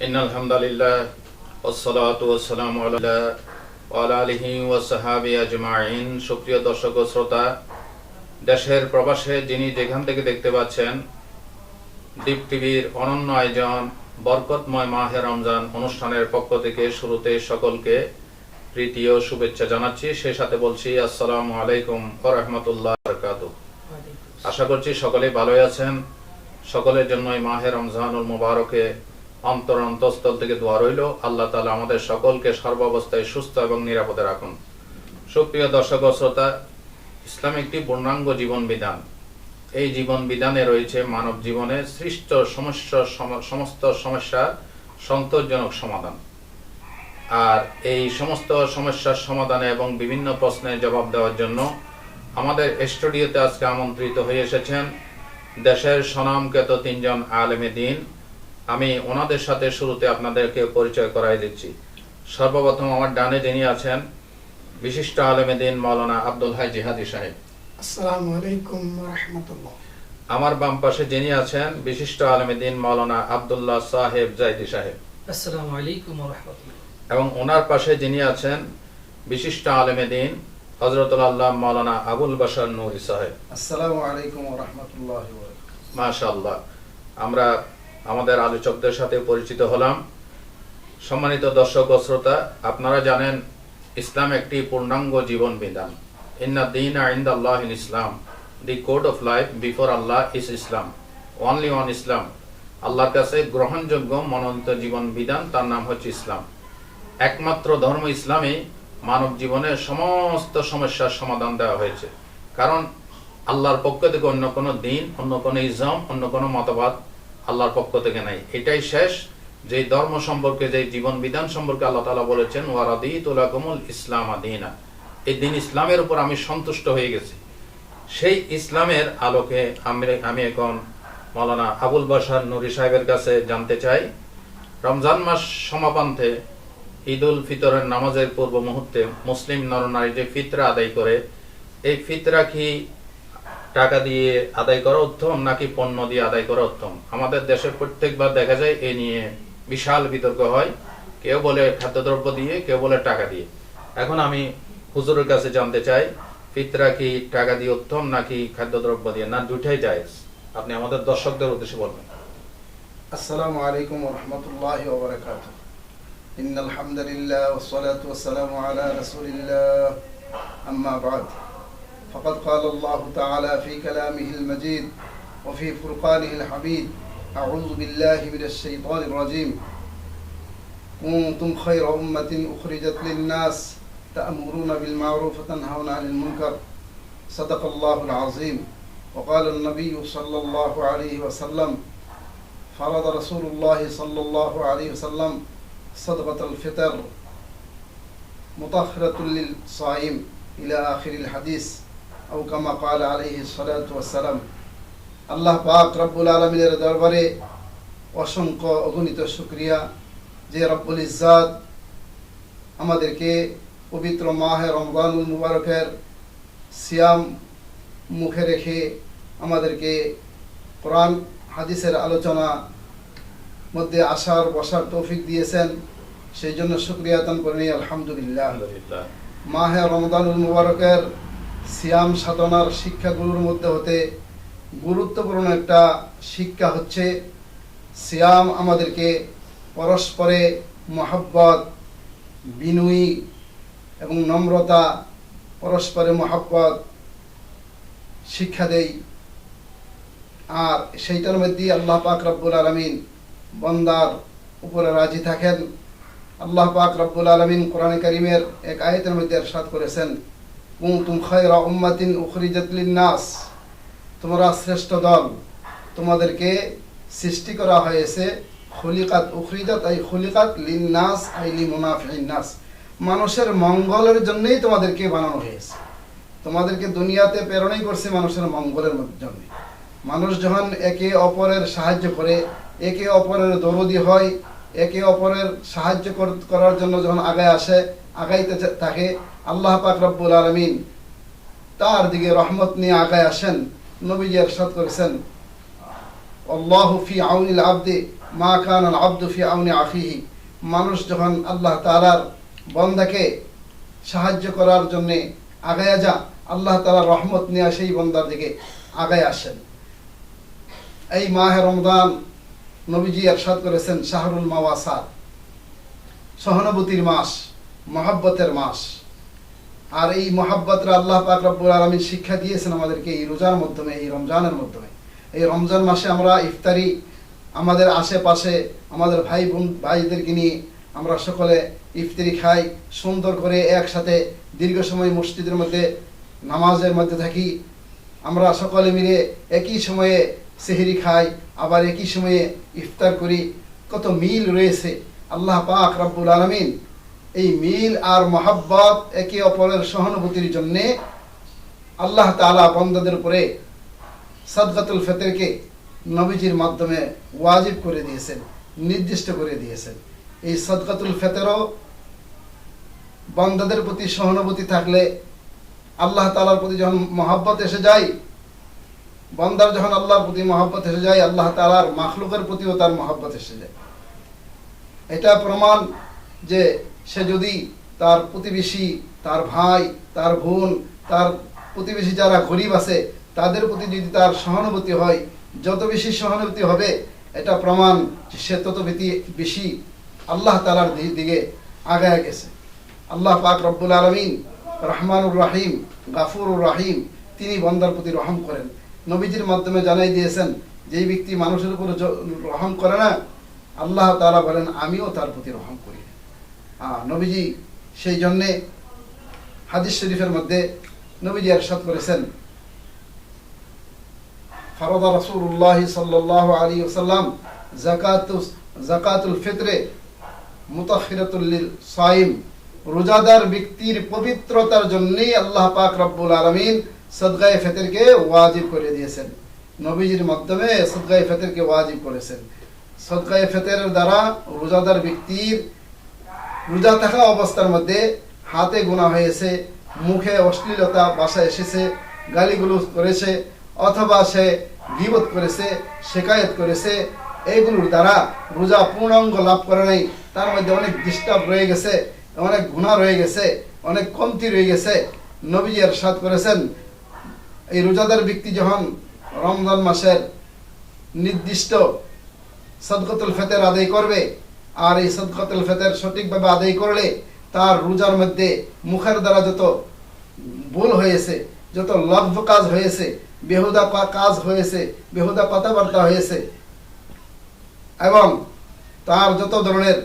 إن الحمد لله والصلاة والسلام على وعلى آله وصحابه أجمعين সুপ্রিয় দর্শক ও শ্রোতা দেশের প্রবাসে যিনি যেখান থেকে দেখতে পাচ্ছেন দীপ টিভির অনন্য আয়োজন বরকতময় মাহে রমজান অনুষ্ঠানের পক্ষ থেকে শুরুতে সকলকে প্রীতি ও শুভেচ্ছা জানাচ্ছি সেই সাথে বলছি আসসালামু আলাইকুম ওয়া রাহমাতুল্লাহ ওয়া বারাকাতুহু আশা করছি সকলেই ভালোই আছেন সকলের জন্য এই মাহে রমজানুল মুবারকে অন্তর অন্তঃস্থল থেকে দোয়া রইল। আল্লাহ তাআলা আমাদের সকলকে সর্বাবস্থায় সুস্থ এবং নিরাপদে রাখুন। সুপ্রিয় দর্শক শ্রোতা, ইসলাম একটি পূর্ণাঙ্গ জীবন বিধান। এই জীবন বিধানে রয়েছে মানব জীবনে সৃষ্ট সমস্যা সমস্ত সমস্যার সন্তোষজনক সমাধান। আর এই সমস্ত সমস্যার সমাধানে এবং বিভিন্ন প্রশ্নের জবাব দেওয়ার জন্য আমাদের স্টুডিওতে আজকে আমন্ত্রিত হয়ে এসেছেন দেশের স্বনামখ্যাত তিনজন আলেমে দিন আমি ওনাদের সাথে শুরুতে আপনাদেরকে পরিচয় করাই দিচ্ছি। সর্বপ্রথম আমার ডানে যিনি আছেন বিশিষ্ট আলেমে দিন মৌলানা আব্দুল হাই জিহাদি সাহেব। আসসালামু আলাইকুম রহমতুল্লাহ। আমার বাম পাশে যিনি আছেন বিশিষ্ট আলেমে দিন মৌলানা আব্দুল্লাহ সাহেব জাইদি সাহেব। আসসালামু আলাইকুম ওয়া এবং ওনার পাশে যিনি আছেন বিশিষ্ট আলেমে দিন হজরতুল্লাহ মৌলানা আবুল বাসার নুরি সাহেব। আসসালামু আলাইকুম ওয়া রাহমাতুল্লাহি ওয়া মাশাআল্লাহ। আমরা আমাদের আলোচকদের সাথে পরিচিত হলাম। সম্মানিত দর্শক ও শ্রোতা, আপনারা জানেন ইসলাম একটি পূর্ণাঙ্গ জীবন বিধান। ইন্না দিন আইন আইন্দাল্লাহ ইন ইসলাম। The code of life before Allah is Islam only on Islam আল্লাহর কাছে গ্রহণযোগ্য মনোনীত জীবন বিধান, তার নাম হচ্ছে ইসলাম। একমাত্র ধর্ম ইসলামে মানব জীবনের সমস্ত সমস্যার সমাধান দেওয়া হয়েছে। কারণ আল্লাহর পক্ষ থেকে অন্য কোনো দিন, অন্য কোনো ইসলাম অন্য কোনো মতবাদ আল্লাহর পক্ষ থেকে নাই। এটাই শেষ। যে ধর্ম সম্পর্কে যে জীবন বিধান সম্পর্কে আল্লাহ তালা বলেছেন ওয়ারাদি তুলাকুমুল ইসলাম আদিনা এই দিন ইসলামের উপর আমি সন্তুষ্ট হয়ে গেছি। সেই ইসলামের আলোকে আমি এখন মৌলানা আবুল বাসার নুরি সাহেবের কাছে জানতে চাই, রমজান মাস সমাপান্তে ঈদ উল ফিতরের নামাজের পূর্ব মুহূর্তে মুসলিম নরনারী যে ফিতরা আদায় করে, এই ফিতরা কি টাকা দিয়ে আদায় করা উত্তম নাকি পণ্য দিয়ে আদায় করা উত্তম? আমাদের দেশে প্রত্যেকবার দেখা যায় এ নিয়ে বিশাল বিতর্ক হয়। কেউ বলে খাদ্যদ্রব্য দিয়ে, কেউ বলে টাকা দিয়ে। এখন আমি হুজুরের কাছে জানতে চাই, ফিতরা কি টাকা দিয়ে উত্তম নাকি খাদ্যদ্রব্য দিয়ে? না, দুইটাই জায়েজ। আপনি আমাদের দর্শকদের উদ্দেশ্যে বলবেন। আসসালামু আলাইকুম রহমতুল্লাহ ওবরাকাত ইন্নাল হামদুলিল্লাহ ওয়া সালাতু ওয়া সালামু আলা রাসূলিল্লাহ। আম্মা فقد قال الله تعالى في كلامه المجيد وفي فرقانه الحميد أعوذ بالله من الشيطان الرجيم. كنتم خير أمة أخرجت للناس تأمرون بالمعروف وتنهون عن المنكر. صدق الله العظيم. وقال النبي صلى الله عليه وسلم فرض رسول الله صلى الله عليه وسلم صدقة الفطر مطهرة للصائم. إلى آخر الحديث. আউ কামা কাল সালাম আল্লাহ পাক রব্বুল আলমিনের দরবারে অসংখ্য অগণিত শুক্রিয়া যে রব্বুল ইজাদ আমাদেরকে পবিত্র মাহে রমজানুল মুবারকের সিয়াম মুখে রেখে আমাদেরকে কোরআন হাদিসের আলোচনা মধ্যে আসার বসার তৌফিক দিয়েছেন। সেই জন্য শুক্রিয়া দান করে নিই আলহামদুলিল্লাহ। মাহে রমজানুল মুবারকের সিয়াম সাধনার শিক্ষাগুলোর মধ্যে হতে গুরুত্বপূর্ণ একটা শিক্ষা হচ্ছে সিয়াম আমাদেরকে পরস্পরে মহাব্বত, বিনয়ী এবং নম্রতা পরস্পরে মহাব্বত শিক্ষা দেয়। আর সেইটার মধ্যে আল্লাহ পাক রব্বুল আলমিন বন্দার উপরে রাজি থাকেন। আল্লাহ পাক রব্বুল আলমিন কোরআন করিমের এক আয়তের মধ্যে এরশাদ করেছেন কুনতুম খায়রা উম্মাতিন উখরিজাত লিন-নাস। তোমরা শ্রেষ্ঠ দল। তোমাদেরকে সৃষ্টি করা হয়েছে খুলিকাত উখরিজাত, আই খুলিকাত লিন-নাস, আই লিমুনাফিন নাস। মানুষের মঙ্গলের জন্যই তোমাদেরকে বানানো হয়েছে। তোমাদেরকে দুনিয়াতে প্রেরণাই করছে মানুষের মঙ্গলের জন্য। মানুষ যখন একে অপরের সাহায্য করে, একে অপরের দরদি হয়, একে অপরের সাহায্য কর- করার জন্য যখন আগায় আসে, আগাইতে থাকে আল্লাহ পাক রব্বুল আলমিন তার দিকে রহমত নিয়ে আগায় আসেন, নবীজি এরশাদ করেছেন, আল্লাহ ফি আউনিল আবদি, মা কান আল আব্দু ফি আউনি আখিহি মানুষ যখন আল্লাহ তাআলার বন্দাকে সাহায্য করার জন্যে আগায়া যা, আল্লাহ তাআলার রহমত নিয়ে সেই বন্দার দিকে আগায় আসেন। এই মাহে রমদান নবীজি এরশাদ করেছেন শাহরুল মাওয়াসার সহানুভূতির মাস, মহাব্বতের মাস। আর এই মহাব্বতরা আল্লাহ পাক রব্বুল আলমী শিক্ষা দিয়েছেন আমাদেরকে এই রোজার মাধ্যমে, এই রমজানের মাধ্যমে। এই রমজান মাসে আমরা ইফতারি আমাদের আশেপাশে, আমাদের ভাই বোন, ভাইদেরকে নিয়ে আমরা সকলে ইফতারি খাই, সুন্দর করে একসাথে দীর্ঘ সময় মসজিদের মধ্যে, নামাজের মধ্যে থাকি। আমরা সকলে মিলে একই সময়ে সেহরি খাই, আবার একই সময়ে ইফতার করি। কত মিল রয়েছে। আল্লাহ পাক রব্বুল আলমিন এই মিল আর মহাব্বত একে অপরের সহানুভূতির জন্যে আল্লাহ তাআলা বন্দাদের উপরে সদগাতুল ফেতেরকে নবীজির মাধ্যমে ওয়াজিব করে দিয়েছেন, নির্দিষ্ট করে দিয়েছেন। এই সদকাতুল ফেতেরও বান্দাদের প্রতি সহানুভূতি থাকলে আল্লাহ তালার প্রতি যখন মহাব্বত এসে যায়, বান্দার যখন আল্লাহর প্রতি মহাব্বত এসে যায়, আল্লাহ তাআলার মাখলুকের প্রতিও তার মহাব্বত এসে যায়। এটা প্রমাণ যে সে যদি তার প্রতিবেশী, তার ভাই, তার বোন, তার প্রতিবেশী যারা গরিব আছে, তাদের প্রতি যদি তার সহানুভূতি হয়, যত বেশি সহানুভূতি হবে, এটা প্রমাণ সে তত বেশি- আল্লাহ তালার দিকে আগায় গেছে। আল্লাহ পাক রব্বুল আলমিন রহমানুর রাহিম, গাফুরুর রাহিম, তিনি বন্দার প্রতি রহম করেন। নবীজির মাধ্যমে জানাই দিয়েছেন, যেই ব্যক্তি মানুষের উপর রহম করে না, আল্লাহ তাআলা বলেন, আমিও তার প্রতি রহম করি। নবীজি সেই জন্যে হাদিস শরীফের মধ্যে নবীজি এরশাদ করেছেন। ফরদা রসুল্লাহ সাল্লাহ আলী ওসাল্লাম জাকাতুস জাকাতুল ফিতরে মুতাফিরাতুল্লিল সাইম, রোজাদার ব্যক্তির পবিত্রতার জন্যই আল্লাহ পাক রব্বুল আলমিন সদগায়ে ফেতেরকে ওয়াজিব করে দিয়েছেন। নবীজির মাধ্যমে সদগায়ে ফেতেরকে ওয়াজিব করেছেন। সদগায়ে ফেতের দ্বারা রোজাদার ব্যক্তির রোজা থাকা অবস্থার মধ্যে হাতে গোনা হয়েছে, মুখে অশ্লীলতা বাসা এসেছে, গালিগুলো করেছে, অথবা সে গিবত করেছে, শেকায়ত করেছে, এইগুলোর দ্বারা রোজা পূর্ণাঙ্গ লাভ করে নাই। তার মধ্যে অনেক ডিস্টার্ব রয়ে গেছে, অনেক গুণা রয়ে গেছে, অনেক কমতি রয়ে গেছে। নবীজি সাদ করেছেন, এই রোজাদার ব্যক্তি যখন রমজান মাসের নির্দিষ্ট সদকতুল ফেতের আদায় করবে আর এই সদকতুল ফেতের সঠিকভাবে আদায় করলে তার রোজার মধ্যে মুখের দ্বারা যত ভুল হয়েছে, যত লব্ধ কাজ হয়েছে, বেহুদা কাজ হয়েছে, বেহুদা কথাবার্তা হয়েছে, এবং তার যত ধরনের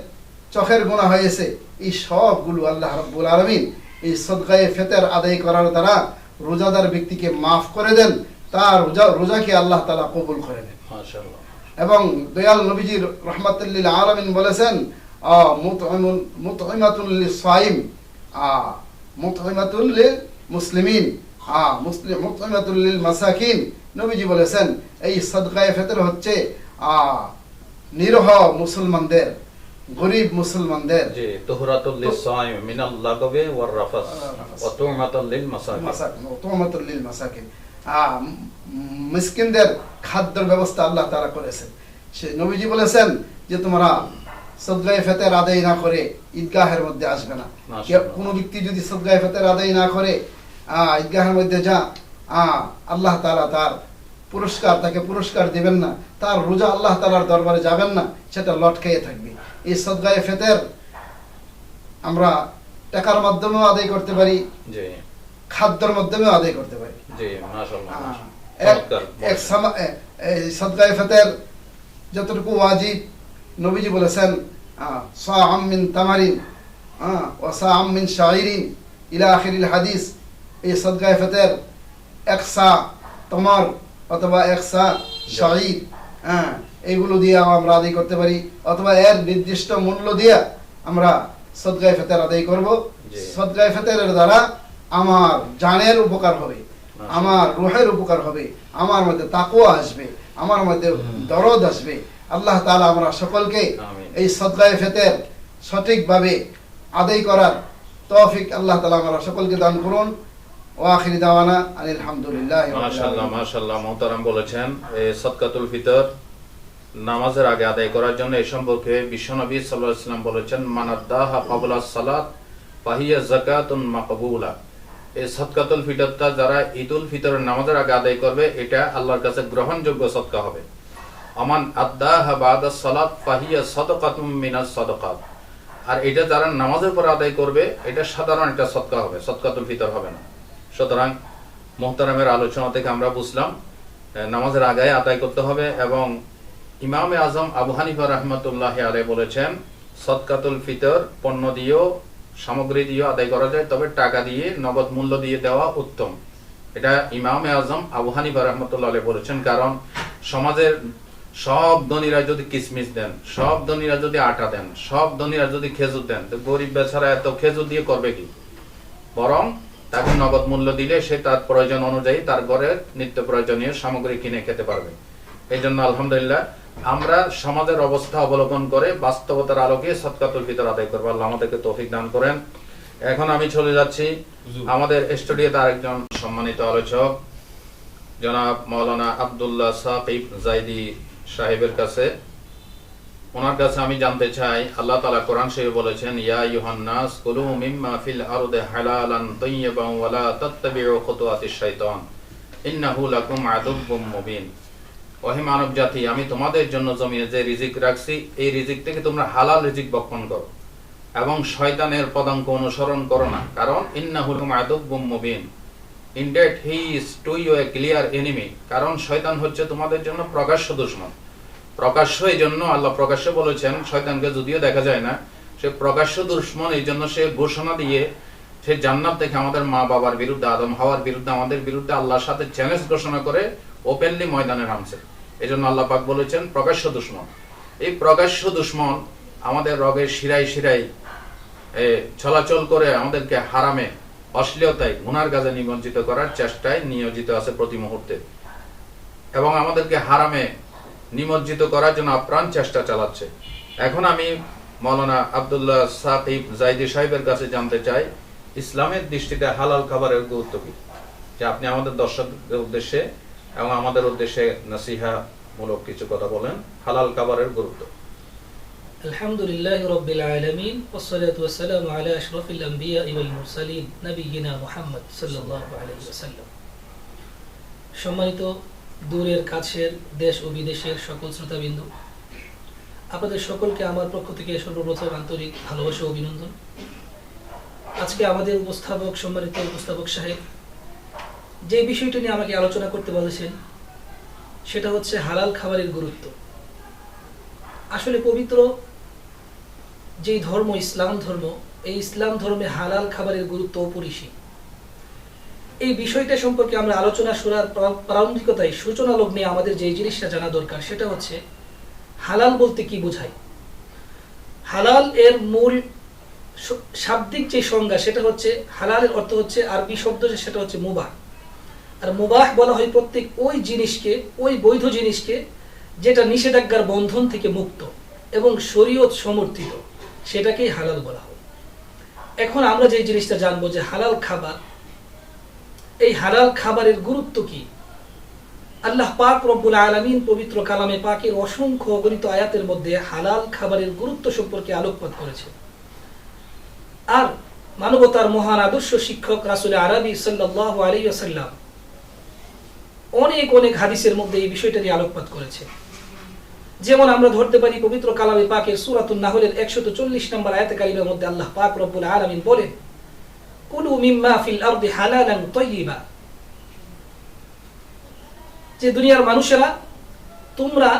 চোখের গুণা হয়েছে, এই সবগুলো আল্লাহ রাব্বুল আলমিন এই সদকায়ে ফেতের আদায় করার দ্বারা রোজাদার ব্যক্তিকে মাফ করে দেন, তার রোজা, রোজাকে আল্লাহ তালা কবুল করে নেন। মাশাআল্লাহ। এবং দয়াল নবীজির রহমাতুল্লিল আলমিন বলেছেন আহ, মুতঈমুন- মুতঈমাতুন লিস-সাইম, আহ, মুতঈমাতুন লিল মুসলিমিন আহ, মুসলিম মুতঈমাতুন লিল মাসাকিন নবীজি বলেছেন এই সদকায়ে ফিতর হচ্ছে আহ, নিরহ মুসলমানদের গরিব মুসলমানদের। মিনাল লাগবে ওয়ার রাফাস। ওয়া তুমাতুল লিল মাসাকিন মিসকিনদের খাদ্যের ব্যবস্থা আল্লাহ তারা করেছেন। সে নবীজি বলেছেন যে তোমরা সদগায়ে ফেতের আদায় না করে ঈদগাহের মধ্যে আসবে না। কোনো ব্যক্তি যদি সদগায়ে ফেতের আদায় না করে ঈদগাহের মধ্যে যা আল্লাহ তাআলা তার পুরস্কার তাকে পুরস্কার দিবেন না তার রোজা আল্লাহ তাআলার দরবারে যাবেন না সেটা লটকাইয়ে থাকবে। এই সদগায়ে ফেতের আমরা টাকার মাধ্যমেও আদায় করতে পারি। খাদ্যের মাধ্যমেও আদায় করতে পারি। এই সদগায়ে ফেতের যতটুকু ওয়াজিব নবীজি বলেছেন আহ, সাআম মিন তামারিন আহ, ওয়া সাআম মিন ইলা আখিরিল হাদিস। এই সদগায়ে ফেতের এক সা তোমার অথবা এক সা হ্যাঁ এইগুলো দিয়ে আমরা আদায় করতে পারি। অথবা এর নির্দিষ্ট মূল্য দিয়ে আমরা সদগায়ে ফেতের আদায় করব। সদগায়ে ফেতেরের দ্বারা আমার জানের উপকার হবে আমার রুহের উপকার হবে আমার মধ্যে তাকুয়া আসবে আমার মধ্যে দরদ আসবে। আল্লাহ তাআলা আমরা সকলকে এই সদগায়ে ফেতের সঠিকভাবে আদায় করার তৌফিক আল্লাহ তাআলা আমরা সকলকে দান করুন। ও আখিরি দাওয়ানা আলহামদুলিল্লাহ মাশাআল্লাহ মাশাআল্লাহ মোহতারাম বলেছেন এই সদকাতুল ফিতর নামাজের আগে আদায় করার জন্য এই সম্পর্কে বিশ্বনবী সাল্লাহ ইসলাম বলেছেন মানাদ্দাহা কাবুলা সালাত পাহিয়া জাকাতুন মাকবুলা। সৎকাতুল ফিতরটা যারা ফিতরের নামাজের আগে আদায় করবে, এটা আল্লাহর কাছে গ্রহণযোগ্য সৎকা হবে। আমান আদাহা সদকাত। আর এটা যারা নামাজের পর আদায় করবে, এটা সাধারণ একটা সৎকা হবে সৎকাতুল ফিতর হবে না। সুতরাং মোহতারামের আলোচনা থেকে আমরা বুঝলাম নামাজের আগে আদায় করতে হবে এবং ইমামে আজম আবু হানিফা রহমতুল্লাহ আলে বলেছেন সৎকাতুল ফিতর পণ্য দিয়েও সামগ্রী দিয়েও আদায় করা যায়, তবে টাকা দিয়ে নগদ মূল্য দিয়ে দেওয়া উত্তম। এটা ইমামে আজম আবু হানিফা রহমতুল্লাহ বলেছেন, কারণ সমাজের সব ধনীরা যদি কিসমিস দেন, সব ধনীরা যদি আটা দেন, সব ধনীরা যদি খেজুর দেন, তো গরিব বেচারা এত খেজুর দিয়ে করবে কি? বরং তাকে নগদ মূল্য দিলে সে তার প্রয়োজন অনুযায়ী তার ঘরের নিত্য প্রয়োজনীয় সামগ্রী কিনে খেতে পারবে। এই জন্য আলহামদুলিল্লাহ আমরা সমাজের অবস্থা অবলোকন করে বাস্তবতার আলোকে সৎকাতুল ফিতর আদায় করব। আল্লাহ আমাদেরকে তৌফিক দান করেন। এখন আমি চলে যাচ্ছি আমাদের স্টুডিওতে আরেকজন সম্মানিত আলোচক জনাব মৌলানা আব্দুল্লাহ সাকিব জাইদি সাহেবের কাছে। ওনার কাছে আমি জানতে চাই আল্লাহ তাআলা কোরআন শরীফে বলেছেন ইয়া ইউহান্নাস কুলু মিম্মা ফিল আরদি হালালান তাইয়্যিবান ওয়া লা তাত্তাবিউ খুতুওয়াতিশ শাইতান। ইন্নাহু লাকুম আদুব্বুম মুবিন। ওহে মানব জাতি, আমি তোমাদের জন্য জমিনে যে রিজিক রাখছি, এই রিজিক থেকে তোমরা হালাল রিজিক বক্ষণ করো এবং শয়তানের পদাঙ্ক অনুসরণ করো না। কারণ Mubin. Indeed he is to you a clear enemy কারণ শয়তান হচ্ছে তোমাদের জন্য প্রকাশ্য দুশ্মন। প্রকাশ্য এই জন্য আল্লাহ প্রকাশ্য বলেছেন, শয়তানকে যদিও দেখা যায় না, সে প্রকাশ্য দুশ্মন, এই জন্য সে ঘোষণা দিয়ে সে জান্নাত থেকে আমাদের মা বাবার বিরুদ্ধে, আদম হওয়ার বিরুদ্ধে, আমাদের বিরুদ্ধে আল্লাহর সাথে চ্যালেঞ্জ ঘোষণা করে ওপেনলি ময়দানে নামছে। এই জন্য আল্লাহ পাক বলেছেন, প্রকাশ্য দুশ্মন। এই প্রকাশ্য দুশ্মন আমাদের রগের শিরাই শিরাই চলাচল করে আমাদেরকে হারামে, অশ্লীলতায়, গুনার কাজে নিমজ্জিত করার চেষ্টায় নিয়োজিত আছে প্রতি মুহূর্তে। এবং আমাদেরকে হারামে নিমজ্জিত করার জন্য আপ্রাণ চেষ্টা চালাচ্ছে। এখন আমি মৌলানা আব্দুল্লাহ সাকিব জাইদি সাহেবের কাছে জানতে চাই, ইসলামের দৃষ্টিতে হালাল খাবারের গুরুত্ব কি? যে আপনি আমাদের দর্শকদের উদ্দেশ্যে এবং আমাদের উদ্দেশ্যে নাসিহামূলক কিছু কথা বলেন। হালাল খাবারের গুরুত্ব। আলহামদুলিল্লাহ রব্বিল আলমিন ওসলাত ওয়াসালাম আলা আশরফিল আম্বিয়া ইউল মুরসালিন নবীনা মুহাম্মদ সাল্লাল্লাহু সম্মানিত দূরের, কাছের দেশ ও বিদেশের সকল শ্রোতাবৃন্দ, আপনাদের সকলকে আমার পক্ষ থেকে সর্বপ্রথম আন্তরিক ভালোবাসা অভিনন্দন। আজকে আমাদের উপস্থাপক, সম্মানিত উপস্থাপক সাহেব যে বিষয়টি নিয়ে আমাকে আলোচনা করতে বলেছেন, সেটা হচ্ছে হালাল খাবারের গুরুত্ব। আসলে পবিত্র যেই ধর্ম, ইসলাম ধর্ম, এই ইসলাম ধর্মে হালাল খাবারের গুরুত্ব অপরিসীম। এই বিষয়টা সম্পর্কে আমরা আলোচনা শোনার প্রারম্ভিকতায় সূচনা লগ্নে আমাদের যে জিনিসটা জানা দরকার, সেটা হচ্ছে হালাল বলতে কি বোঝায়? হালাল এর মূল শাব্দিক যে সংজ্ঞা, সেটা হচ্ছে, হালালের অর্থ হচ্ছে আরবি শব্দ, সেটা হচ্ছে মুবাহ। আর মুবাহ বলা হয় প্রত্যেক ওই জিনিসকে, ওই বৈধ জিনিসকে, যেটা নিষেধাজ্ঞার বন্ধন থেকে মুক্ত এবং শরীয়ত সমর্থিত, সেটাকেই হালাল বলা হয়। এখন আমরা যে জিনিসটা জানব যে হালাল খাবার, এই হালাল খাবারের গুরুত্ব কি? আল্লাহ পাক রব্বুল আলামিন পবিত্র কালামে পাকের অসংখ্য অগণিত আয়াতের মধ্যে হালাল খাবারের গুরুত্ব সম্পর্কে আলোকপাত করেছে। আর মানবতার মহান আদর্শ শিক্ষক রাসুল আরবি সাল্লাহ আলী আসাল্লাম অনেক অনেক হাদিসের মধ্যে এই বিষয়টা নিয়ে আলোকপাত করেছে। যেমন আমরা ধরতে পারি, পবিত্র কালামে পাকের সুরাতুল নাহলের একশত চল্লিশ নম্বর আয়াতে মধ্যে আল্লাহ পাক রব্বুল আলামিন বলেন, কুলু মিম্মা ফিল আরদি হালালান তাইয়িবা। যে দুনিয়ার মানুষেরা, তোমরা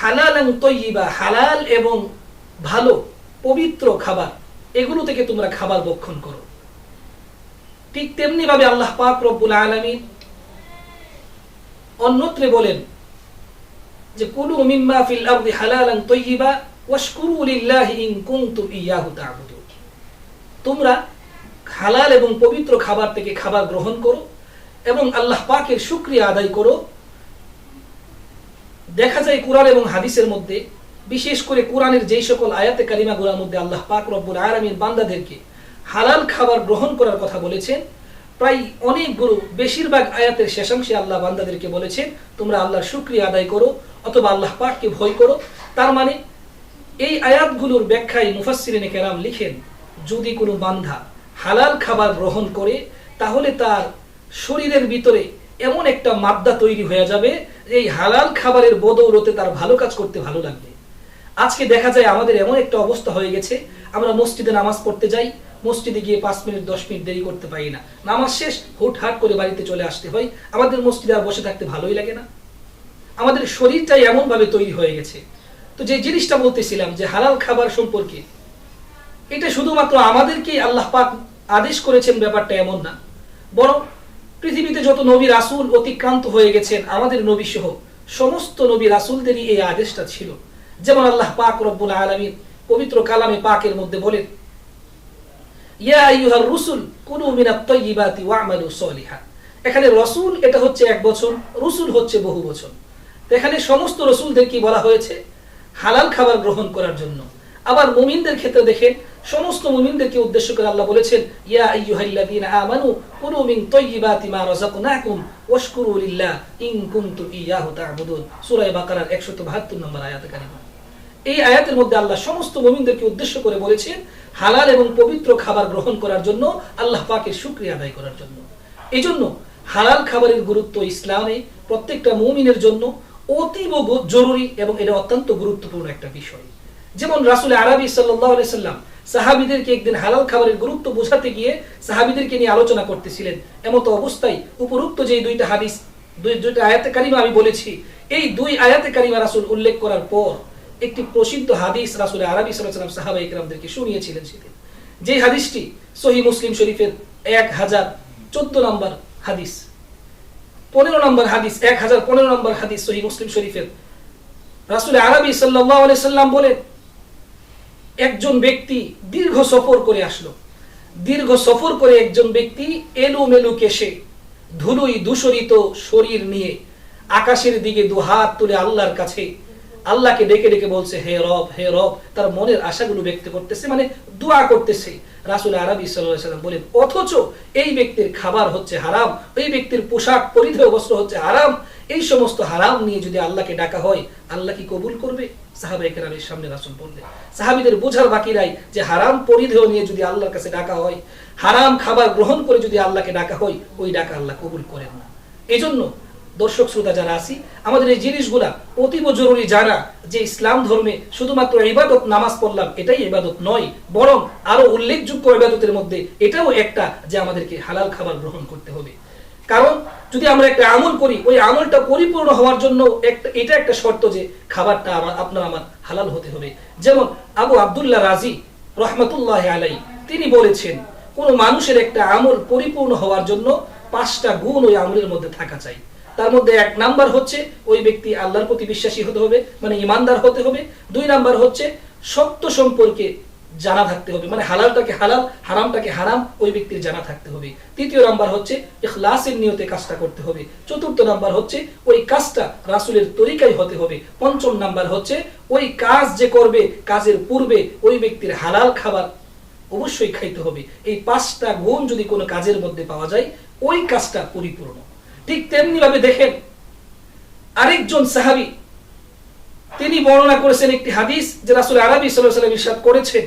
হালালান তাইয়িবা, হালাল এবং ভালো, পবিত্র খাবার, এগুলো থেকে তোমরা খাবার ভক্ষণ করো। ঠিক তেমনি ভাবে আল্লাহ পাক রব্বুল আলামিন অন্যত্রে বলেন যে, কুলু মিম্মা ফিল আরদি হালালান তাইয়িবা ওয়াশকুরু লিল্লাহি ইন কুনতুম ইয়াহু তা'বুদুন। তোমরা হালাল এবং পবিত্র খাবার থেকে খাবার গ্রহণ করো এবং আল্লাহ পাকের শুকরিয়া আদায় করো। দেখা যায় কোরআন এবং হাদিসের মধ্যে, বিশেষ করে কোরআনের যেই সকল আয়াতে কালিমাগুলোর মধ্যে আল্লাহ পাক রব্বুল আলামিন বান্দাদেরকে হালাল খাবার গ্রহণ করার কথা বলেছেন। প্রায় অনেকগুলো বেশিরভাগ আয়াতের শেষাংশে আল্লাহ বান্দাদেরকে বলেছেন তোমরা আল্লাহর শুক্রিয়া আদায় করো অথবা আল্লাহ পাককে ভয় করো। তার মানে এই আয়াতগুলোর ব্যাখ্যায় মুফাসসিরিনে কেরাম লিখেন, যদি কোনো বান্ধা হালাল খাবার গ্রহণ করে, তাহলে তার শরীরের ভিতরে এমন একটা মাদ্দা তৈরি হয়ে যাবে, এই হালাল খাবারের বদৌলতে তার ভালো কাজ করতে ভালো লাগবে। আজকে দেখা যায় আমাদের এমন একটা অবস্থা হয়ে গেছে, আমরা মসজিদে নামাজ পড়তে যাই মসজিদে গিয়ে পাঁচ মিনিট, দশ মিনিট দেরি করতে পারি না। নামাজ শেষ, হুটহাট করে বাড়িতে চলে আসতে হয়। আমাদের মসজিদে আর বসে থাকতে ভালোই লাগে না। আমাদের শরীরটাই এমন ভাবে তৈরি হয়ে গেছে। তো যে জিনিসটা বলতেছিলাম যে হালাল খাবার সম্পর্কে, এটা শুধুমাত্র আমাদেরকেই আল্লাহ পাক আদেশ করেছেন ব্যাপারটা এমন না। বরং পৃথিবীতে যত নবী রাসূল অতিক্রান্ত হয়ে গেছেন, আমাদের নবী সহ সমস্ত নবী রাসূলদেরই এই আদেশটা ছিল। যেমন আল্লাহ পাক রব্বুল আলামিন পবিত্র কালামে পাকের মধ্যে বলেন এখানে রসুল এটা হচ্ছে এক বছর, রসুল হচ্ছে বহু বছর। এখানে সমস্ত রসুলদের কি বলা হয়েছে? হালাল খাবার গ্রহণ করার জন্য। আবার মুমিনদের ক্ষেত্রে দেখেন, সমস্ত মুমিনদেরকে উদ্দেশ্য করে আল্লাহ বলেছেন, ইয়া আইয়ুহাল্লাযীনা আমানু, কুলু মিন তাইয়্যিবাতি মা রাযাকনাকুম ইন কুনতুম ইয়াহু তা'বুদুন। সূরা বাকারার 172 নম্বর আয়াতে কারিমা। এই আয়াতের মধ্যে আল্লাহ সমস্ত মুমিনদেরকে উদ্দেশ্য করে বলেছেন হালাল এবং পবিত্র খাবার গ্রহণ করার জন্য আল্লাহ পাকের শুকরিয়া আদায় করার জন্য। এই জন্য হালাল খাবারের গুরুত্ব ইসলামে প্রত্যেকটা মুমিনের জন্য অতীব জরুরি এবং এটা অত্যন্ত গুরুত্বপূর্ণ একটা বিষয়। যেমন রাসুল আরবি সাল্লাম সাহাবিদেরকে একদিন হালাল খাবারের গুরুত্ব বোঝাতে গিয়ে সাহাবিদেরকে নিয়ে আলোচনা করতেছিলেন। এমত অবস্থায় উপরুক্ত যে দুইটা হাদিস, দুই, দুইটা আয়াতে কারিমা আমি বলেছি, এই দুই আয়াতে কারিমা রাসুল উল্লেখ করার পর একটি প্রসিদ্ধ হাদিস রাসুল আরবি সাল্লাম সাহাবা ইকরামদেরকে শুনিয়েছিলেন সেদিন। যে হাদিসটি সহি মুসলিম শরীফের এক হাজার চোদ্দ নম্বর হাদিস। পনেরো নম্বর হাদিস, এক হাজার পনেরো নম্বর হাদিস সহি মুসলিম শরীফের রাসুল আরবি সাল্লাহ সাল্লাম বলেন, একজন ব্যক্তি দীর্ঘ সফর করে আসলো। দীর্ঘ সফর করে একজন ব্যক্তি এলোমেলো কেশে ধুলোই দূষরিত শরীর নিয়ে আকাশের দিকে দু হাত তুলে আল্লাহর কাছে আল্লাহকে ডেকে ডেকে বলছে, হে রব হে রব। তার মনের আশাগুলো ব্যক্ত করতেছে মানে দোয়া করতেছে। রাসুল আরবি সাল্লাম বলেন, অথচ এই ব্যক্তির খাবার হচ্ছে হারাম এই ব্যক্তির পোশাক পরিধেয় বস্ত্র হচ্ছে হারাম। এই সমস্ত হারাম নিয়ে যদি আল্লাহকে ডাকা হয়, আল্লাহ কি কবুল করবে? সামনে রাসুল বললেন, সাহাবিদের বোঝার বাকি নাই যে হারাম পরিধেয় নিয়ে যদি আল্লাহর কাছে ডাকা হয়, হারাম খাবার গ্রহণ করে যদি আল্লাহকে ডাকা হয়, ওই ডাকা আল্লাহ কবুল করেন না। এজন্য দর্শক, শ্রোতা যারা আছি, আমাদের এই জিনিসগুলা অতীব জরুরি জানা যে ইসলাম ধর্মে শুধুমাত্র ইবাদত, নামাজ পড়লাম, এটাই ইবাদত নয়, বরং আরও উল্লেখযোগ্য ইবাদতের মধ্যে এটাও একটা যে আমাদেরকে হালাল খাবার গ্রহণ করতে হবে। কারণ যদি আমরা একটা আমল করি, ওই আমলটা পরিপূর্ণ হওয়ার জন্য একটা, এটা একটা শর্ত যে খাবারটা আমার, আপনার আমার হালাল হতে হবে। যেমন আবু আব্দুল্লাহ রাজি রহমতুল্লাহ আলাই তিনি বলেছেন, কোন মানুষের একটা আমল পরিপূর্ণ হওয়ার জন্য পাঁচটা গুণ ওই আমলের মধ্যে থাকা চাই। তার মধ্যে এক নাম্বার হচ্ছে ওই ব্যক্তি আল্লাহর প্রতি বিশ্বাসী হতে হবে মানে ইমানদার হতে হবে। দুই নাম্বার হচ্ছে সত্য সম্পর্কে জানা থাকতে হবে মানে হালালটাকে হালাল, হারামটাকে হারাম, ওই ব্যক্তির জানা থাকতে হবে। তৃতীয় নাম্বার হচ্ছে ইখলাসের নিয়তে কাজটা করতে হবে। চতুর্থ নাম্বার হচ্ছে ওই কাজটা রাসুলের তরিকাই হতে হবে। পঞ্চম নাম্বার হচ্ছে ওই কাজ যে করবে, কাজের পূর্বে ওই ব্যক্তির হালাল খাবার অবশ্যই খাইতে হবে। এই পাঁচটা গুণ যদি কোনো কাজের মধ্যে পাওয়া যায়, ওই কাজটা পরিপূর্ণ। ঠিক তেমনি ভাবে দেখেন, আরেকজন সাহাবী, তিনি বর্ণনা করেছেন একটি হাদিস যে রাসূল আরবি ওয়াসাল্লাম ইরশাদ করেছেন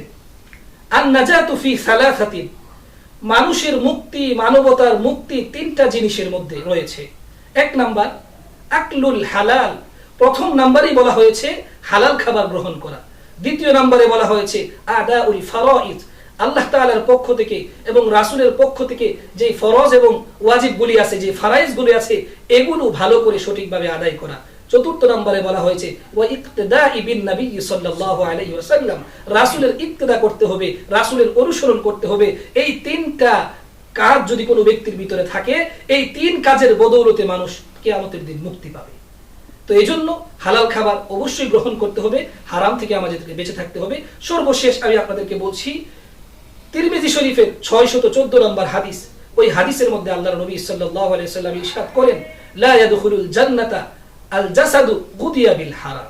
আন নাজাতু ফি সালাসাতিন, মানুষের মুক্তি, মানবতার মুক্তি তিনটা জিনিসের মধ্যে রয়েছে। এক নাম্বার, আকলুল হালাল, প্রথম নাম্বারই বলা হয়েছে হালাল খাবার গ্রহণ করা। দ্বিতীয় নাম্বারে বলা হয়েছে আদা উল ফরাইজ আল্লাহ তাআলার পক্ষ থেকে এবং রাসূলের পক্ষ থেকে যে ফরজ এবং ওয়াজিবগুলি আছে যে ফারাইজগুলি আছে, এগুলো ভালো করে সঠিকভাবে আদায় করা। চতুর্থ নম্বরে বলা হয়েছে, ওয়া ইক্তেদাই বিন নবী সাল্লাল্লাহু আলাইহি ওয়াসাল্লাম। রাসূলের ইক্তেদা করতে হবে, রাসূলের অনুসরণ করতে হবে। এই তিনটা কাজ যদি কোনো ব্যক্তির ভিতরে থাকে, এই তিন কাজের বদৌলতে মানুষ কিয়ামতের দিন মুক্তি পাবে। তো এই জন্য হালাল খাবার অবশ্যই গ্রহণ করতে হবে, হারাম থেকে আমাদেরকে বেঁচে থাকতে হবে। সর্বশেষ আমি আপনাদেরকে বলছি তিরমিজি শরীফের ছয় শত চোদ্দ নম্বর হাদিস। ওই হাদিসের মধ্যে আল্লাহ নবী সাল্লাম ইরশাদ করেন জান্নাতা আল জাসাদু গুদিয়া বিল হারাম।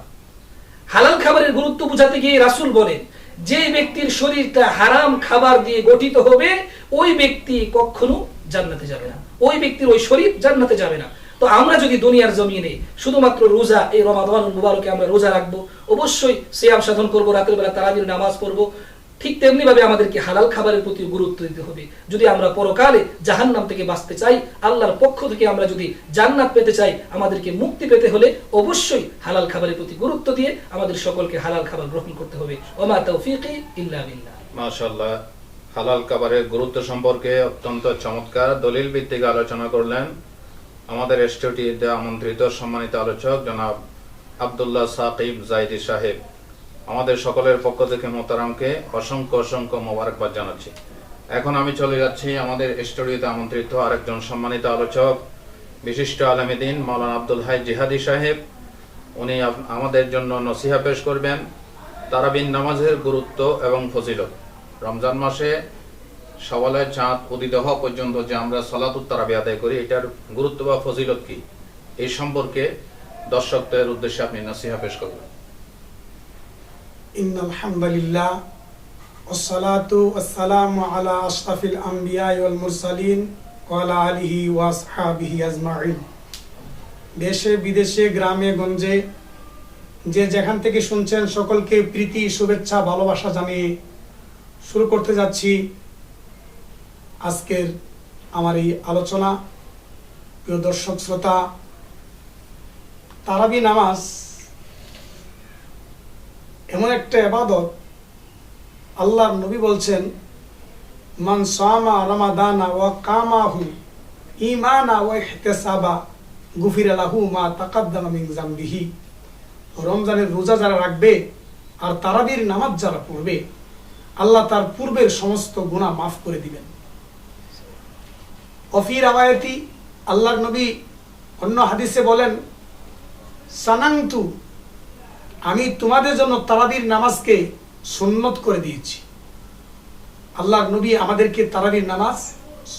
হালাল খাবারের গুরুত্ব বোঝাতে গিয়ে রাসূল বলেন, যে ব্যক্তির শরীরটা হারাম খাবার দিয়ে গঠিত হবে, ওই ব্যক্তি কখনো জান্নাতে যাবে না। ওই ব্যক্তির ওই শরীর জান্নাতে যাবে না। তো আমরা যদি দুনিয়ার জমিনে শুধুমাত্র রোজা, এই রমাদান মুবারকে আমরা রোজা রাখব, অবশ্যই সিয়াম সাধন করব, রাতের বেলা তারাবির নামাজ পড়ব ঠিক তেমনি ভাবে আমাদেরকে হালাল খাবারের প্রতি গুরুত্ব দিতে হবে। যদি আমরা পরকালে জাহান্নাম থেকে বাঁচতে চাই, আল্লাহর পক্ষ থেকে আমরা যদি জান্নাত পেতে চাই, আমাদেরকে মুক্তি পেতে হলে অবশ্যই হালাল খাবারের প্রতি গুরুত্ব দিয়ে আমাদের সকলকে হালাল খাবার গ্রহণ করতে হবে। ওমা তৌফিকি ইল্লা বিল্লাহ। মাশাল্লাহ হালাল খাবারের গুরুত্ব সম্পর্কে অত্যন্ত চমৎকার দলিল ভিত্তিক আলোচনা করলেন আমাদের স্টুডিওতে আমন্ত্রিত সম্মানিত আলোচক জনাব আব্দুল্লাহ সাকিব জাইদি সাহেব। আমাদের সকলের পক্ষ থেকে মোতারামকে অসংখ্য অসংখ্য মোবারকবাদ জানাচ্ছি। এখন আমি চলে যাচ্ছি আমাদের স্টুডিওতে আমন্ত্রিত আরেকজন সম্মানিত আলোচক, বিশিষ্ট আলমীদিন মাওলানা আব্দুল হাই জিহাদি সাহেব। উনি আমাদের জন্য নসিহা পেশ করবেন। তারাবিন নামাজের গুরুত্ব এবং ফজিলত। রমজান মাসে সওয়ালের চাঁদ উদিত হওয়া পর্যন্ত যে আমরা সলাতুত তারাবি আদায় করি, এটার গুরুত্ব বা ফজিলত কি? এই সম্পর্কে দর্শকদের উদ্দেশ্যে আপনি নসিহা পেশ করবেন। إن الحمد لله والصلاة والسلام على أشرف الأنبياء والمرسلين وعلى آله وأصحابه أجمعين দেশে বিদেশে গ্রামে গঞ্জে যে যেখান থেকে শুনছেন সকলকে প্রীতি শুভেচ্ছা ভালোবাসা জানিয়ে শুরু করতে যাচ্ছি আজকের আমার এই আলোচনা প্রিয় দর্শক শ্রোতা তারাবি নামাজ এমন একটা এবাদত আল্লাহর নবী বলছেন, মান সামা রমাদানা ওয়া কামাহু ইমানা ওয়া ইহতিসাবা, গুফির লাহু মা তাকাদ্দামা মিন জামবিহি। রমজানের রোজা যারা রাখবে আর তারাবির নামাজ যারা পড়বে, আল্লাহ তার পূর্বের সমস্ত গুনাহ মাফ করে দিবেন। অফির আওয়ায়াতি আল্লাহর নবী অন্য হাদিসে বলেন, সানাংতু আমি তোমাদের জন্য তারাবির নামাজকে সুন্নত করে দিয়েছি। আল্লাহর নবী আমাদেরকে তারাবির নামাজ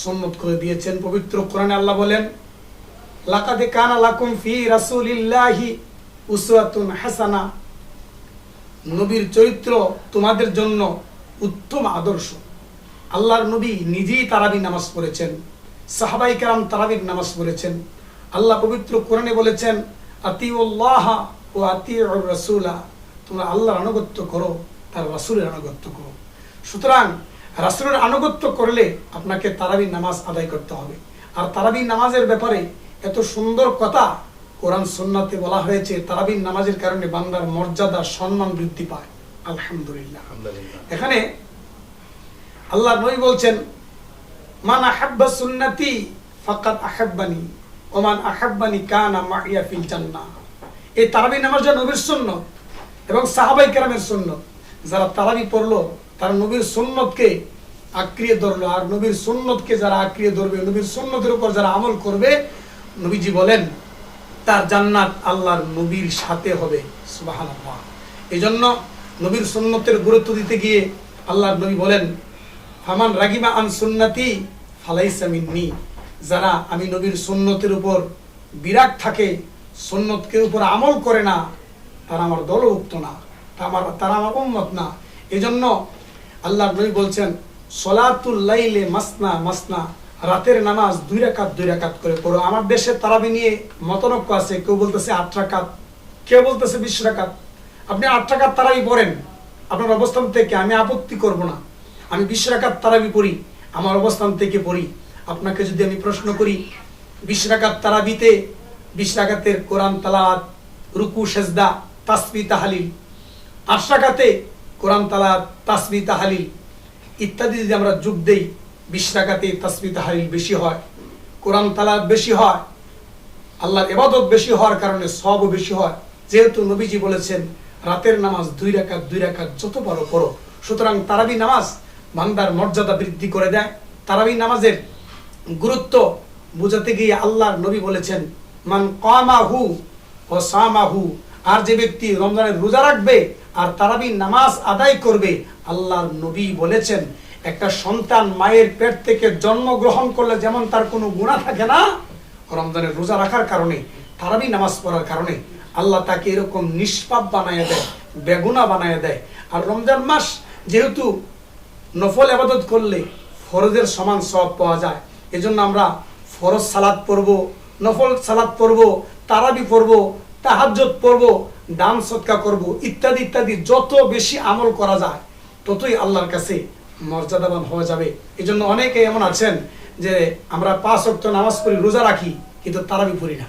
সুন্নত করে দিয়েছেন। পবিত্র কোরআনে আল্লাহ বলেন, লাকাদে কানা লাকুম ফি রাসূলিল্লাহি উসওয়াতুন হাসানা। নবীর চরিত্র তোমাদের জন্য উত্তম আদর্শ। আল্লাহর নবী নিজেই তারাবির নামাজ পড়েছেন। সাহাবাই কেরাম তারাবির নামাজ পড়েছেন। আল্লাহ পবিত্র কোরআনে বলেছেন, আতিউল্লাহ ও আতিউর রাসূলা তোমরা আল্লাহর আনুগত্য করো তার রাসূলের আনুগত্য করো। সুতরাং রাসূলের আনুগত্য করলে আপনাকে তারাবির নামাজ আদায় করতে হবে। আর তারাবির নামাজের ব্যাপারে এত সুন্দর কথা কোরআন সুন্নাতে বলা হয়েছে তারাবির নামাজের কারণে বান্দার মর্যাদা সম্মান বৃদ্ধি পায়। আলহামদুলিল্লাহ। আলহামদুলিল্লাহ। এখানে আল্লাহ নবী বলছেন মান আহাব্বা সুন্নতি ফাকাত আহাব্বানি ওমান আহাব্বানি কানা মাইয়া ফিল জান্নাহ। এই তারাবি নামাজটা নবীর শূন্য এবং সাহাবাই কেরামের শূন্য যারা তারাবি পড়ল, তারা নবীর সুন্নতকে আঁকড়িয়ে ধরলো। আর নবীর সুন্নতকে যারা আঁকড়িয়ে ধরবে, নবীর সুন্নতের উপর যারা আমল করবে, নবীজি বলেন, তার জান্নাত আল্লাহর নবীর সাথে হবে। এই জন্য নবীর সুন্নতের গুরুত্ব দিতে গিয়ে আল্লাহর নবী বলেন হামান রাগিমা আন সুন্নতি ফালাইসা মিন্নি। যারা আমি নবীর সুন্নতের উপর বিরাট থাকে সুন্নতকে উপর আমল করে না, তারা আমার দলভুক্ত না, তা আমার তারা আমার উম্মত না। এজন্য আল্লাহর নবী বলছেন, সলাতুল লাইলে মাসনা মাসনা, রাতের নামাজ দুই রাকাত দুই রাকাত করে পড়ো। আমার দেশে তারাবি নিয়ে মতনক্য আছে, কেউ বলতেছে আট রাকাত, কেউ বলতেছে বিশ রাকাত। আপনি আট রাকাত তারাবি পড়েন, আপনার অবস্থান থেকে আমি আপত্তি করব না। আমি বিশ রাকাত তারাবি পড়ি, আমার অবস্থান থেকে পড়ি। আপনাকে যদি আমি প্রশ্ন করি, বিশ রাকাত তারাবিতে বিশ রাকাতের কোরআন তালাত রুকু, সেজদা, তাসবি, তাহালিল। আট রাকাতে কোরআন তালাত তাসবি, তাহালিল ইত্যাদি যদি আমরা যোগ দেই, বিশ রাকাতে তাসবি, তাহালিল বেশি হয়, কোরআন তালাত বেশি হয়, আল্লাহর এবাদত বেশি হওয়ার কারণে সবও বেশি হয়। যেহেতু নবীজি বলেছেন, রাতের নামাজ দুই রাকাত দুই রাকাত যত পারো পড়ো। সুতরাং তারাবি নামাজ বান্দার মর্যাদা বৃদ্ধি করে দেয়। তারাবি নামাজের গুরুত্ব বোঝাতে গিয়ে আল্লাহর নবী বলেছেন মান কামাহু ও সামাহু। আর যে ব্যক্তি রমজানের রোজা রাখবে আর তারাবি নামাজ আদায় করবে, আল্লাহর নবী বলেছেন, একটা সন্তান মায়ের পেট থেকে জন্মগ্রহণ করলে যেমন তার কোনো গুণা থাকে না, রমজানের রোজা রাখার কারণে, তারাবি নামাজ পড়ার কারণে, আল্লাহ তাকে এরকম নিষ্পাপ বানায় দেয়, বেগুনা বানায় দেয়। আর রমজান মাস যেহেতু নফল আবাদত করলে ফরজের সমান সব পাওয়া যায়, এজন্য আমরা ফরজ সালাদ পড়ব নফল সালাদ পড়ব, তারাবি পড়ব তাহাজ্জত পড়ব, দান সৎকা করব, ইত্যাদি ইত্যাদি যত বেশি আমল করা যায়, ততই আল্লাহর কাছে মর্যাদাবান হয়ে যাবে। এই জন্য অনেকে এমন আছেন যে আমরা পাঁচ অক্ট নামাজ পড়ি, রোজা রাখি, কিন্তু তারাবি পড়ি না।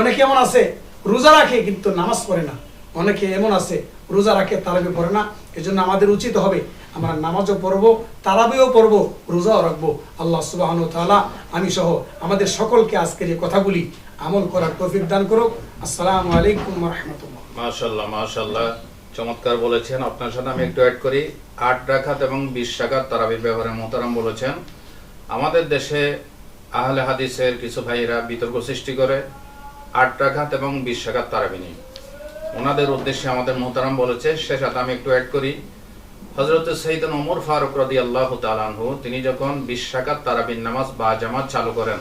অনেকে এমন আছে, রোজা রাখে, কিন্তু নামাজ পড়ে না। অনেকে এমন আছে, রোজা রাখে, তারাবি পড়ে না। এজন্য আমাদের উচিত হবে আমরা নামাজও পড়ব তারাবিও পড়ব, রোজাও রাখব। আল্লাহ সুবাহ তাআলা, আমি সহ আমাদের সকলকে আজকের এই কথাগুলি আমল করার তৌফিক দান করুক। আসসালামু আলাইকুম রহমতুল্লাহ। মাশাল্লাহ মাশাল্লাহ চমৎকার বলেছেন। আপনার সাথে আমি একটু অ্যাড করি। আট রাখাত এবং বিশ রাখাত তারাবির ব্যবহারে মোতারাম বলেছেন। আমাদের দেশে আহলে হাদিসের কিছু ভাইরা বিতর্ক সৃষ্টি করে। আট রাখাত এবং বিশ রাখাত তারাবি নিয়ে। ওনাদের উদ্দেশ্যে আমাদের মোতারাম বলেছে। সে সাথে আমি একটু অ্যাড করি। হজরত সৈয়দ ওমর ফারুক রদি আল্লাহ তালানহু তিনি যখন বিশ রাকাত তারাবির নামাজ বা জামাত চালু করেন,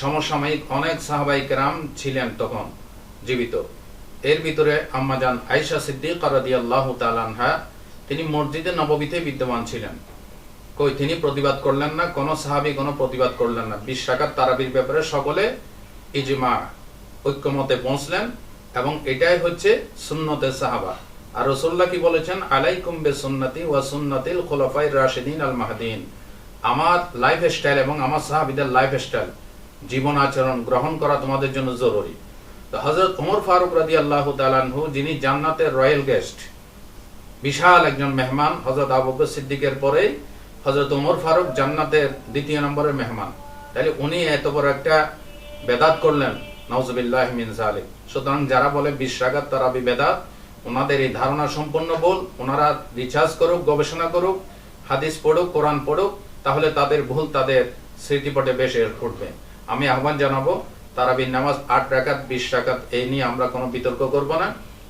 সমসাময়িক অনেক সাহাবাই কেরাম ছিলেন তখন জীবিত। এর ভিতরে আম্মাজান আয়েশা সিদ্দিক রাদিয়াল্লাহু তাআলা আনহা, তিনি মসজিদে নববীতে বিদ্যমান ছিলেন। কই, তিনি প্রতিবাদ করলেন না? কোন সাহাবী কোনো প্রতিবাদ করলেন না। বিশ রাকাত তারাবির ব্যাপারে সকলে ইজমা ঐক্যমতে পৌঁছলেন এবং এটাই হচ্ছে সুন্নতে সাহাবা। আর রসুল্লাহ কি বলেছেন? আলাইকুম বে সুন্নতি ওয়া সুন্নাতিল খোলাফাই রাশিদিন আল মাহদিন। আমার লাইফ স্টাইল এবং আমার সাহাবিদের লাইফ স্টাইল জীবন আচরণ গ্রহণ করা তোমাদের জন্য জরুরি। তো হজরত ফারুক রাদি আল্লাহ তালানহু যিনি জান্নাতের রয়্যাল গেস্ট বিশাল একজন মেহমান হজরত আবু বকর সিদ্দিকের পরেই হজরত ফারুক জান্নাতের দ্বিতীয় নম্বরের মেহমান। তাহলে উনি এত বড় একটা বেদাত করলেন নওজবিল্লাহ মিন জালিক সুতরাং যারা বলে বিশ্বাগাত তারা বেদাত ওনাদের এই ধারণা সম্পূর্ণ ভুল, ওনারা রিচার্জ করুক, গবেষণা করুক, হাদিস পড়ুক, কোরআন পড়ুক, তাহলে তাদের ভুল তাদের স্মৃতিপটে বেশি উঠবে আমি আহ্বান জানাব, তারাবির নামাজ আট রাকাত, বিশ রাকাত, এই নিয়ে আমরা কোনো বিতর্ক করব না।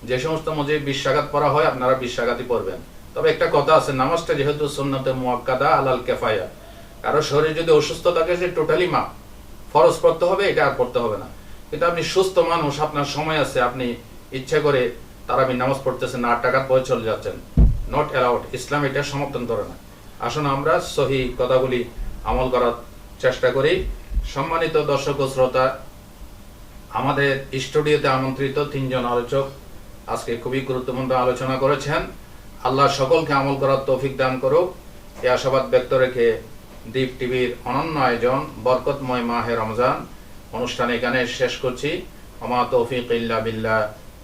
যে সমস্ত মজে বিশ রাকাত পড়া হয়, আপনারা বিশ রাকাতই পড়বেন। তবে একটা কথা আছে, নামাজটা যেহেতু সুন্নতে মুয়াক্কাদা আলাল কেফায়া। কারও শরীর যদি অসুস্থ থাকে, সে টোটালি মা ফরজ পড়তে হবে, এটা আর পড়তে হবে না। কিন্তু আপনি সুস্থ মানুষ, আপনার সময় আছে, আপনি ইচ্ছা করে তারাবি নামাজ পড়তেছেন আট টাকার পরে চলে যাচ্ছেন। নট অ্যালাউড ইসলাম এটা সমর্থন করে না। আসুন আমরা সহি কথাগুলি আমল করার চেষ্টা করি। সম্মানিত দর্শক ও শ্রোতা, আমাদের স্টুডিওতে আমন্ত্রিত তিনজন আলোচক আজকে খুবই গুরুত্বপূর্ণ আলোচনা করেছেন। আল্লাহ সকলকে আমল করার তৌফিক দান করুক। এই আশাবাদ ব্যক্ত রেখে দ্বীপ টিভির অনন্য আয়োজন, বরকতময় মাহে রমজান অনুষ্ঠান এখানে শেষ করছি। আমা তৌফিক ইল্লা বিল্লাহ।